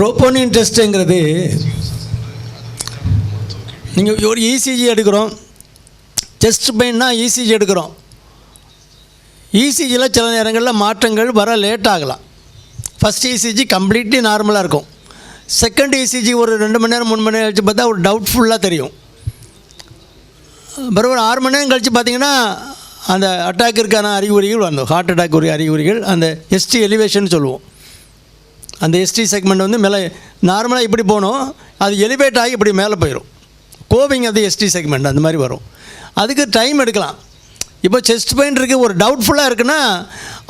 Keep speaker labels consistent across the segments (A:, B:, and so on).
A: ப்ரோபோனின் டெஸ்ட்டுங்கிறது நீங்கள் ஒரு இசிஜி எடுக்கிறோம். செஸ்ட் பெயின்னா இசிஜி எடுக்கிறோம். இசிஜியில் சில நேரங்களில் மாற்றங்கள் வர லேட் ஆகலாம். ஃபஸ்ட் இசிஜி கம்ப்ளீட்லி நார்மலாக இருக்கும். செகண்ட் இசிஜி ஒரு ரெண்டு மணி நேரம் மூணு மணி நேரம் கழிச்சு பார்த்தா ஒரு டவுட்ஃபுல்லாக தெரியும். பிறகு ஒரு ஆறு மணி நேரம் கழித்து பார்த்தீங்கன்னா அந்த அட்டாக்கிற்கான அறிகுறிகள் வந்தோம் ஹார்ட் அட்டாக் உரிய அறிகுறிகள் அந்த எஸ்டி எலிவேஷன் சொல்லுவோம். அந்த எஸ்டி செக்மெண்ட் வந்து மேலே நார்மலாக இப்படி போகணும் அது எலிவேட் ஆகி இப்படி மேலே போயிடும் கோவிங் அது எஸ்டி செக்மெண்ட் அந்த மாதிரி வரும். அதுக்கு டைம் எடுக்கலாம். இப்போ செஸ்ட் பெயின் இருக்குது ஒரு டவுட்ஃபுல்லாக இருக்குன்னா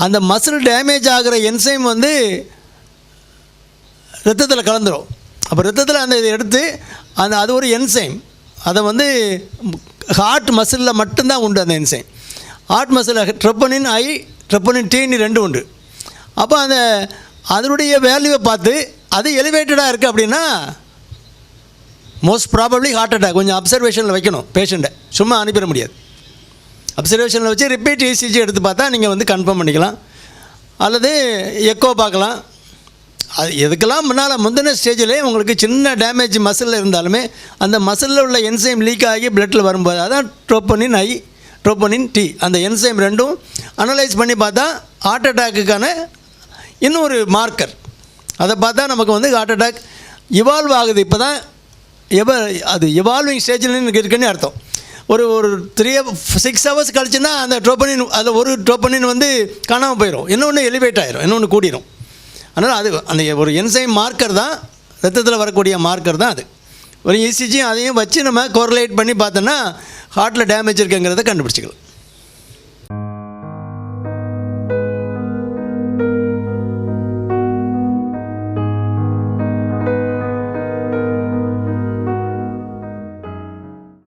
A: அந்த மசில் டேமேஜ் ஆகிற என்சைம் வந்து ரத்தத்தில் கலந்துரும். அப்போ ரத்தத்தில் அந்த இதை எடுத்து அந்த அது ஒரு என்சைம் அதை வந்து ஹார்ட் மசிலில் மட்டும்தான் உண்டு அந்த என்சைம் ஹார்ட் மசிலில் ட்ரெப்பனின் ஐ ட்ரெப்பனின் டீன்னு ரெண்டும் உண்டு. அப்போ அந்த அதனுடைய வேல்யூவை பார்த்து அது எலிவேட்டடாக இருக்குது அப்படின்னா மோஸ்ட் ப்ராபப்ளி ஹார்ட் அட்டாக் கொஞ்சம் அப்சர்வேஷனில் வைக்கணும் பேஷண்ட்டை சும்மா அனுப்பிட முடியாது. அப்சர்வேஷனில் வச்சு ரிப்பீட் இசிஜி எடுத்து பார்த்தா நீங்கள் வந்து கன்ஃபார்ம் பண்ணிக்கலாம். அல்லது எக்கோ பார்க்கலாம். அது எதுக்கெல்லாம் முன்னால் முந்தின ஸ்டேஜிலே உங்களுக்கு சின்ன டேமேஜ் மசிலில் இருந்தாலுமே அந்த மசிலில் உள்ள என்சைம் லீக் ஆகி பிளட்டில் வரும்போது அதான் ட்ரோப்பனின் ஐ ட்ரோப்பனின் டி அந்த என்சைம் ரெண்டும் அனலைஸ் பண்ணி பார்த்தா ஹார்ட் அட்டாக்குக்கான இன்னொரு மார்க்கர் அதை பார்த்தா நமக்கு வந்து ஹார்ட் அட்டாக் இவால்வ் ஆகுது. இப்போ தான் எவ அது இவால்விங் ஸ்டேஜில் இருக்குன்னு அர்த்தம். ஒரு ஒரு த்ரீ சிக்ஸ் ஹவர்ஸ் கழிச்சுன்னா அந்த ட்ரோப்பனின் அதில் ஒரு ட்ரோப்பனின் வந்து காணாமல் போயிடும் இன்னொன்று எலிவேட் ஆயிரும். இன்னொன்று கூடிரும். அதனால் அது அந்த ஒரு என்சைம் மார்க்கர் தான் ரத்தத்தில் வரக்கூடிய மார்க்கர் தான் அது. ஒரு இசிஜியும் அதையும் வச்சு நம்ம கோரலேட் பண்ணி பார்த்தோன்னா ஹார்ட்டில் டேமேஜ் இருக்குங்கிறத கண்டுபிடிச்சிக்கலாம்.